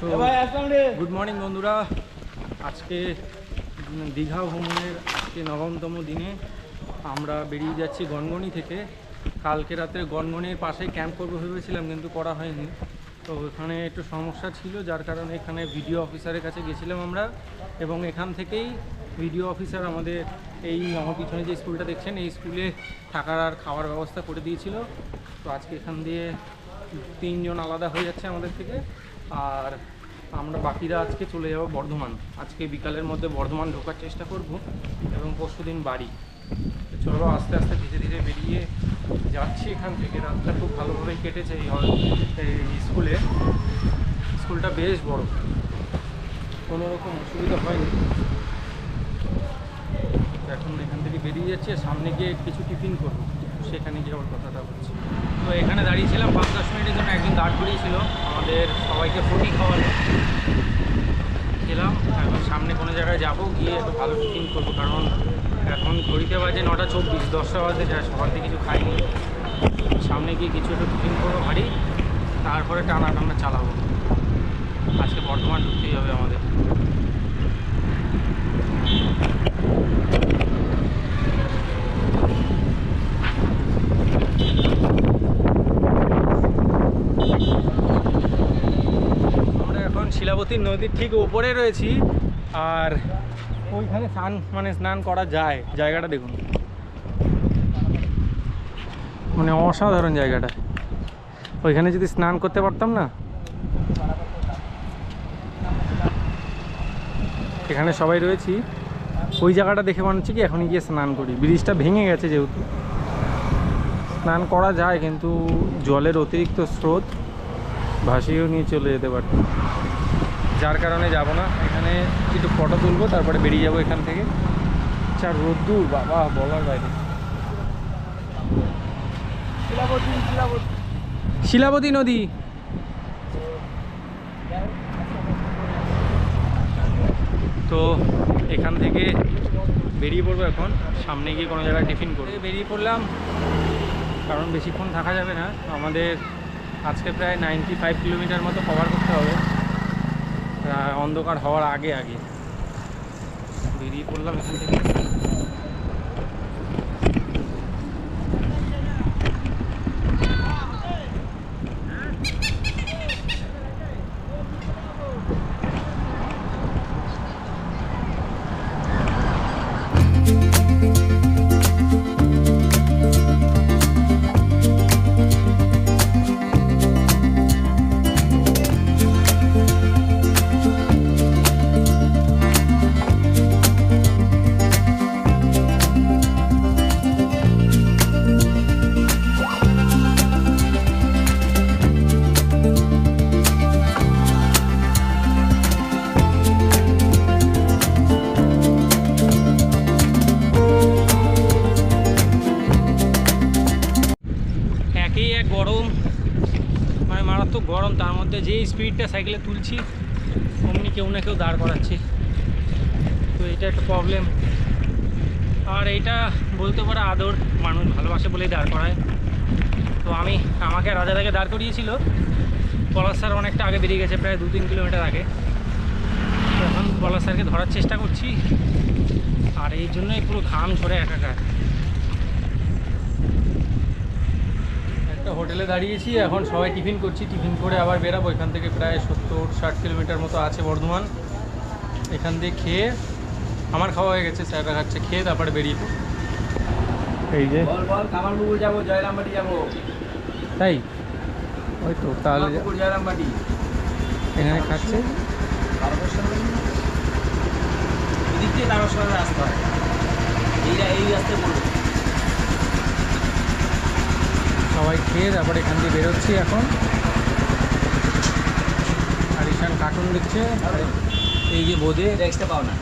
তো good morning বন্ধুরা। আজকে দীঘা ভ্রমণের আজকে নবমতম দিনে আমরা বেরিয়ে যাচ্ছি গনগনি থেকে। কালকে রাতে গনগনির পাশে ক্যাম্প করব ভেবেছিলাম কিন্তু করা হয়নি। তো এখানে একটু সমস্যা ছিল যার কারণে এখানে ভিডিও অফিসারের কাছে গেছিলাম আমরা। এবং এখান থেকেই ভিডিও অফিসার আমাদের এই আমার পিছনে যে স্কুলটা দেখছেন এই স্কুলে থাকার আর খাওয়ার ব্যবস্থা করে দিয়েছিল। তো আজকে এখান দিয়ে তিনজন আলাদা হয়ে যাচ্ছে আমাদের থেকে। আর আমরা বাকিরা আজকে চলে যাব বর্ধমান। আজকে বিকালের মধ্যে বর্ধমান ঢোকার চেষ্টা করব এবং পরশু দিন বাড়ি। চলো আস্তে আস্তে ধীরে ধীরে বেরিয়ে যাচ্ছি এখান থেকে। রাতটা খুব ভালোভাবেই কেটেছে এই স্কুলে। স্কুলটা বেশ বড়। কোনো রকম অসুবিধা হয়নি। এখন এখান থেকে বেরিয়ে যাচ্ছে সামনে গিয়ে কিছু টিফিন করব। সেখানে গিয়ে আবার কথাটা বলছি। তো এখানে দাঁড়িয়েছিলাম পাঁচ দশ মিনিটের জন্য একজন দাঁড় করিয়েছিল আমাদের সবাইকে ফুটি খাওয়ালো। খেলাম, এখন সামনে কোনো জায়গায় যাব, গিয়ে একটু ভালো টিফিন করব। কারণ এখন ঘড়িতে বাজে নটা চব্বিশ, দশটা বাজে যায়, সকাল থেকে কিছু খাইনি। সামনে গিয়ে কিছু একটু টিফিন করব ভারী। তারপরে টানা টানা চালাবো আজকে বর্ধমান ঢুকতেই হবে আমাদের আমরা এখন শিলাবতী নদীর ঠিক ওপরে রয়েছি, আর ওইখানে স্নান মানে স্নান করা যায়। জায়গাটা দেখুন। মানে অসাধারণ জায়গাটা। ওইখানে যদি স্নান করতে পারতাম না। এখানে সবাই রয়েছি। ওই জায়গাটা দেখে মনে হচ্ছে কি এখনই গিয়ে স্নান করি। ব্রিজটা ভেঙে গেছে যেহেতু। স্নান করা যায়, কিন্তু জলের অতিরিক্ত স্রোত ভাসিয়েও নিয়ে চলে যেতে পারত যার কারণে যাব না। এখানে একটু ফটো তুলবো তারপরে বেরিয়ে যাব এখান থেকে। চার রোদ্দুর বাবা বলার বাইরে। শিলাবতী নদী। তো এখান থেকে বেরিয়ে পড়ব এখন। সামনে গিয়ে কোনো জায়গায় টিফিন করে বেরিয়ে পড়লাম কারণ বেশিক্ষণ থাকা যাবে না। আমাদের আজকে প্রায় নাইনটি ফাইভ কিলোমিটার মতো কভার করতে হবে। অন্ধকার হওয়ার আগে আগে। বেরিয়ে পড়লাম এখান থেকে। গরম, তার মধ্যে যে স্পিডটা সাইকেলে তুলছি, অমনি কেউ না কেউ দাঁড় করাচ্ছে। তো এটা একটা প্রবলেম আর এইটা বলতে পারো আদর, মানুষ ভালোবাসে বলেই দাঁড় করায়। তো আমি, আমাকে রাজা থেকে দাঁড় করিয়েছিল। পলাশ স্যার অনেকটা আগে বেরিয়ে গেছে, প্রায় দু তিন কিলোমিটার আগে এখন পলাশ স্যারকে ধরার চেষ্টা করছি। আর এই জন্যই পুরো ঘাম ঝরে একাকার। একটা হোটেলে দাঁড়িয়েছি এখন সবাই টিফিন করছি টিফিন করে আবার বেরাবো। এখান থেকে প্রায় সত্তর ষাট কিলোমিটার মতো আছে বর্ধমান। এখান দিয়ে খেয়ে আমার খাওয়া হয়ে গেছে স্যাররা খাচ্ছে খেয়ে তারপরে বেরিয়ে পড়ব। এই যে? বল বল কামারপুকুর যাব জয়রামবাটি যাব। তাই? ওই তো তাহলে জয়রামবাটি। এখানে খাচ্ছে। তারকেশ্বর এদিক দিয়ে তারকেশ্বরের রাস্তা এই এই রাস্তায় পড়বে সবাই খেয়ে তারপরে এখান দিয়ে বেরোচ্ছি এখন। আর ঈশান কার্টুন দেখছে এই যে বোধে। পাও না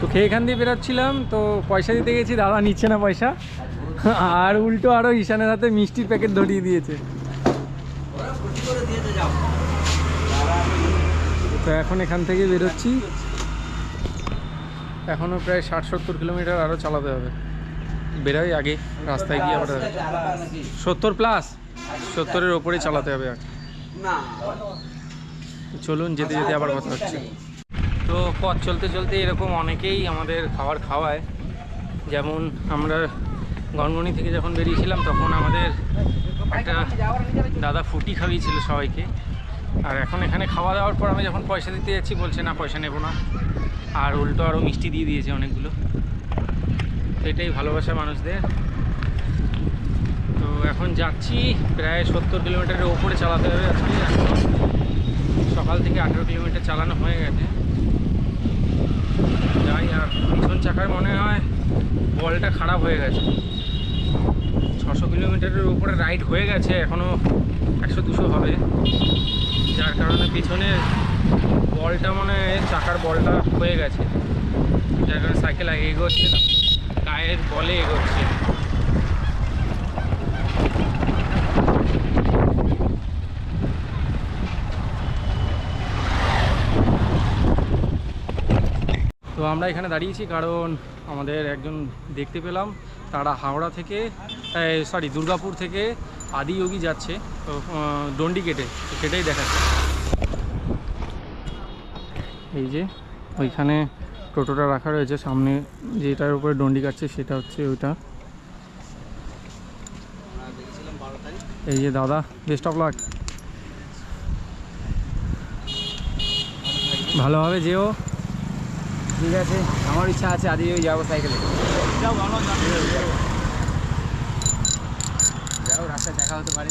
তো খেয়ে এখান দিয়ে বেরোচ্ছিলাম, তো পয়সা দিতে গেছি, দাদা নিচ্ছে না পয়সা। আর উল্টো আরও ঈশানের হাতে মিষ্টির প্যাকেট ধরিয়ে দিয়েছে। তো এখন এখান থেকে বেরোচ্ছি। এখনও প্রায় ষাট সত্তর কিলোমিটার আরও চালাতে হবে। বেরোই আগে রাস্তায় গিয়ে আবার সত্তর প্লাস সত্তরের ওপরেই চালাতে হবে আর চলুন, যেতে যেতে আবার কথা হচ্ছে। তো পথ চলতে চলতে এরকম অনেকেই আমাদের খাবার খাওয়ায়। যেমন আমরা গনগনি থেকে যখন বেরিয়েছিলাম, তখন আমাদের একটা দাদা ফুটি খাইয়েছিল সবাইকে। আর এখন এখানে খাওয়া দাওয়ার পর আমি যখন পয়সা দিতে যাচ্ছি, বলছে, না, পয়সা নেব না। আর উল্টো আরও মিষ্টি দিয়ে দিয়েছে অনেকগুলো। তো এটাই ভালোবাসা মানুষদের। তো এখন যাচ্ছি, প্রায় সত্তর কিলোমিটারের ওপরে চালাতে হবে আজকে। সকাল থেকে আঠেরো কিলোমিটার চালানো হয়ে গেছে। যাই, আর পিছন চাকার মনে হয় বলটা খারাপ হয়ে গেছে। ছশো কিলোমিটারের উপরে রাইড হয়ে গেছে এখনও একশো দুশো হবে। যার কারণে পিছনে বলটা মানে চাকার বলটা হয়ে গেছে। যার কারণে সাইকেল এগোচ্ছে না। টায়ের বলে এগোচ্ছে। তো আমরা এখানে দাঁড়িয়েছি কারণ আমাদের একজন দেখতে পেলাম, তারা হাওড়া থেকে সরি দুর্গাপুর থেকে আদিযোগী যাচ্ছে, তো ডন্ডি কেটে সেটাই দেখাচ্ছে। এই যে, ওইখানে টোটোটা রাখা রয়েছে সামনে, যেটার উপরে ডন্ডি কাটছে সেটা হচ্ছে ওইটা। এই যে দাদা বেস্ট অফ লাক ভালোভাবে যেও। ঠিক আছে, আমার ইচ্ছা আছে আদি যাব সাইকেলে যাও রাস্তায় দেখা হতে পারে।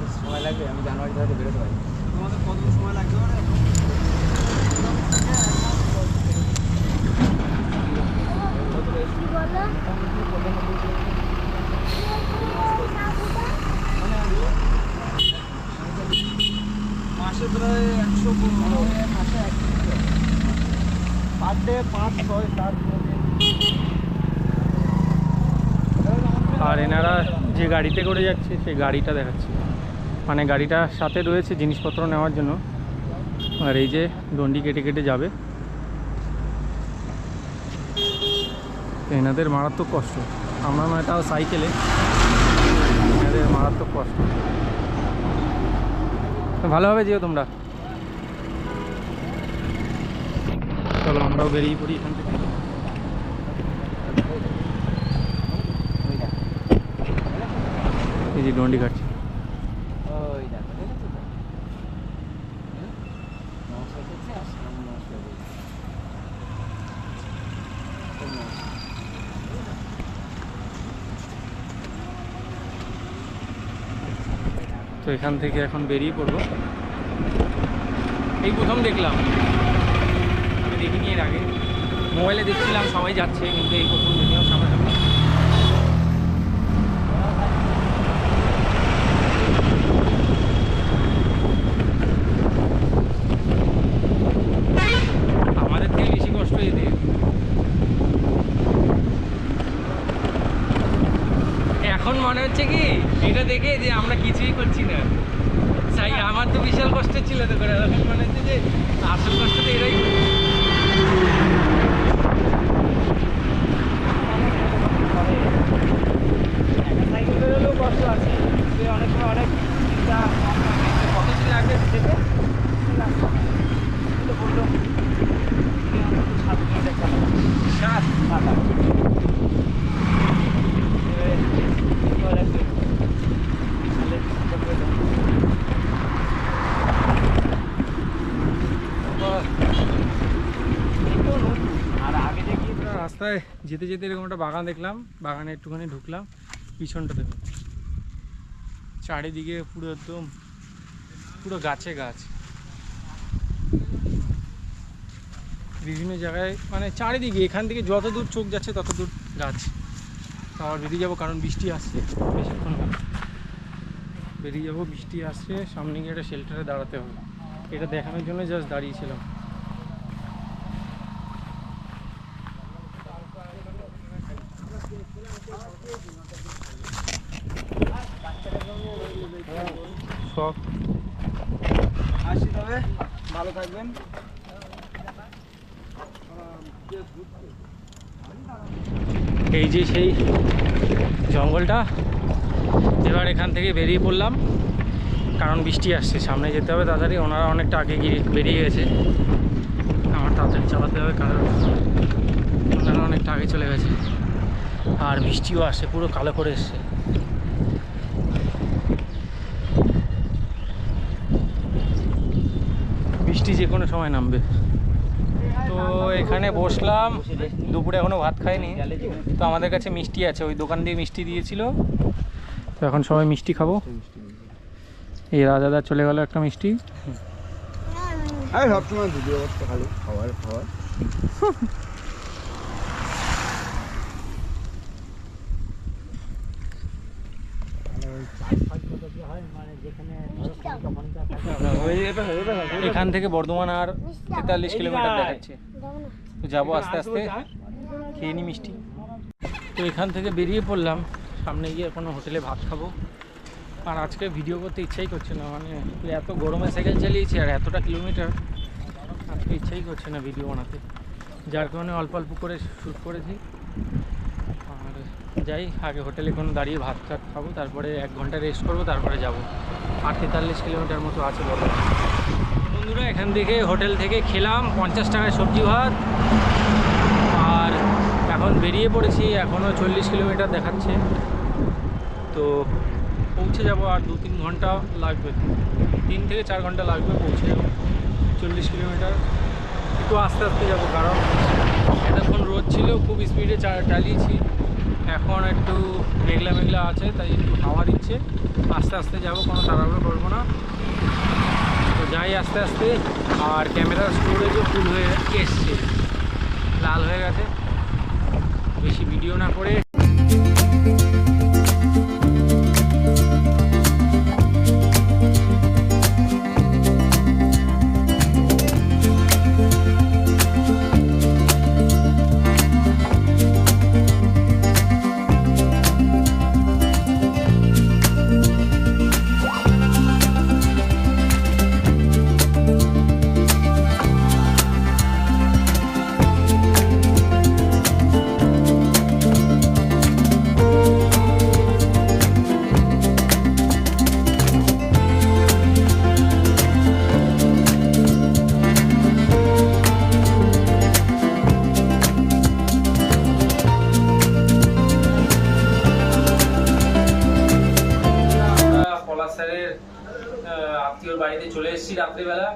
তো সময় লাগবে, আমি জানুয়ারিতে হয়তো বেরোতে পারি। তোমাদের কত সময় লাগবে? মাসে প্রায় একশো মাসে পার ডে পাঁচ ছয় সাত আর এনারা যে গাড়িতে করে যাচ্ছে, সেই গাড়িটা দেখাচ্ছে। মানে গাড়িটার সাথে রয়েছে জিনিসপত্র নেওয়ার জন্য। আর এই যে দণ্ডি কেটে কেটে যাবে। এনাদের মারাত্মক কষ্ট। আমরা নয় তাও সাইকেলে। এনাদের মারাত্মক কষ্ট। ভালোভাবে যেও তোমরা। চলো, আমরাও বেরিয়ে পড়ি এখান থেকে। এই যে ডন্ডি কাটছে। ওই দেখো দেখেছ তো হুম? নমস্কার করছে আর সামনে নমস্কার করছে। খুব নমস্কার। তো এখান থেকে এখন বেরিয়ে পড়ব। এই প্রথম দেখলাম। আমি দেখিনি এর আগে। মোবাইলে দেখছিলাম, সবাই যাচ্ছে, কিন্তু এই প্রথম দেখলাম সামনাসামনি আমাদের থেকে বেশি কষ্ট এদের এখন মনে হচ্ছে কি এটা দেখে যে আমরা কিছুই করছি না। তাই আমার তো বিশাল কষ্ট ছিল তো করে। এখন মনে হচ্ছে যে আসল কষ্ট তো এরাই করছে। সাইকেল বেরোলেও কষ্ট আছে সে অনেক সময় অনেক চিন্তা কত দিন লাগবে যেতে তো বলল যে অন্তত সাত কিলোমিটার চালাবো। সাত সাত আট। এবারে কি বলে একটু তাহলে চিন্তা করে দাও। এটাও নতুন। আর আগে দেখি আমরা রাস্তায় যেতে যেতে এরকম একটা বাগান দেখলাম, বাগানে একটুখানি ঢুকলাম পিছনটা দেখুন চারিদিকে পুরো একদম, পুরো গাছে গাছ। বিভিন্ন জায়গায় মানে চারিদিকে, এখান থেকে যত দূর চোখ যাচ্ছে তত দূর গাছ। আবার বেরিয়ে যাব, কারণ বৃষ্টি আসছে, বেশিক্ষণ বেরিয়ে যাব, বৃষ্টি আসছে, সামনে গিয়ে একটা শেল্টারে দাঁড়াতে হবে। এটা দেখানোর জন্য জাস্ট দাঁড়িয়েছিলাম। সব। আসি তবে ভালো থাকবেন। এই যে সেই জঙ্গলটা এবার এখান থেকে বেরিয়ে পড়লাম। কারণ বৃষ্টি আসছে সামনে যেতে হবে তাড়াতাড়ি। ওনারা অনেকটা আগে গিয়ে বেরিয়ে গেছে। আমার তাড়াতাড়ি চালাতে হবে কারণ ওনারা অনেকটা আগে চলে গেছে। আর বৃষ্টিও আসছে পুরো কালো করে এসছে। বৃষ্টি যে কোনো সময় নামবে। তো এখানে বসলাম দুপুরে এখনও ভাত খায়নি তো আমাদের কাছে মিষ্টি আছে ওই দোকান দিয়ে মিষ্টি দিয়েছিল। তো এখন সবাই মিষ্টি খাব। এই রাজাদা চলে গেল একটা মিষ্টি। সবসময় খাবার খাবার এখান থেকে বর্ধমান আর তেতাল্লিশ কিলোমিটার দেখাচ্ছে। তো যাব আস্তে আস্তে। খেয়ে নি মিষ্টি। তো এখান থেকে বেরিয়ে পড়লাম। সামনে গিয়ে কোনো হোটেলে ভাত খাব। আর আজকে ভিডিও করতে ইচ্ছাই করছে না মানে এত গরমে সাইকেল চালিয়েছি আর এতটা কিলোমিটার আজকে ইচ্ছাই করছে না ভিডিও বানাতে। যার কারণে অল্প অল্প করে শ্যুট করেছি। যাই, আগে হোটেলে কোনো দাঁড়িয়ে ভাত টাত খাব, তারপরে এক ঘণ্টা রেস্ট করব, তারপরে যাব। আর তেতাল্লিশ কিলোমিটার মতো আছে বলো। বন্ধুরা, এখান থেকে হোটেল থেকে খেলাম, পঞ্চাশ টাকায় সবজি ভাত। আর এখন বেরিয়ে পড়েছি এখনও চল্লিশ কিলোমিটার দেখাচ্ছে। তো পৌঁছে যাব আর দু তিন ঘণ্টা লাগবে। তিন থেকে চার ঘণ্টা লাগবে পৌঁছে যাব। চল্লিশ কিলোমিটার। একটু আস্তে আস্তে যাব, কারণ এতক্ষণ রোদ ছিল, খুব স্পিডে চালিয়েছি। এখন একটু মেঘলা মেঘলা আছে, তাই একটু হাওয়া দিচ্ছে। আস্তে আস্তে যাব, কোনো তাড়াহুড়ো করব না। তো যাই আস্তে আস্তে, আর ক্যামেরার স্টোরেজও ফুল হয়ে এসছে। লাল হয়ে গেছে। বেশি ভিডিও না করে এসেছি রাত্রিবেলা।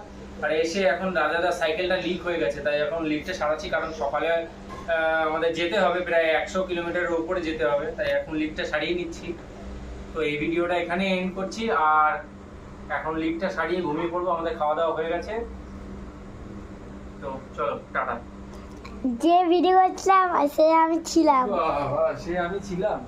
আর এসে এখন রাজাদার সাইকেলটা লিক হয়ে গেছে তাই এখন লিকটা সারাচ্ছি কারণ সকালে আমাদের যেতে হবে প্রায় একশো কিলোমিটারের উপরে যেতে হবে তাই এখন লিকটা সারিয়ে নিচ্ছি। তো এই ভিডিওটা এখানে এন্ড করছি আর এখন লিকটা সারিয়ে ঘুমিয়ে পড়ব আমাদের খাওয়া দাওয়া হয়ে গেছে। তো চলো টাটা। যে ভিডিও করছিলাম সে আমি ছিলাম। সে আমি ছিলাম।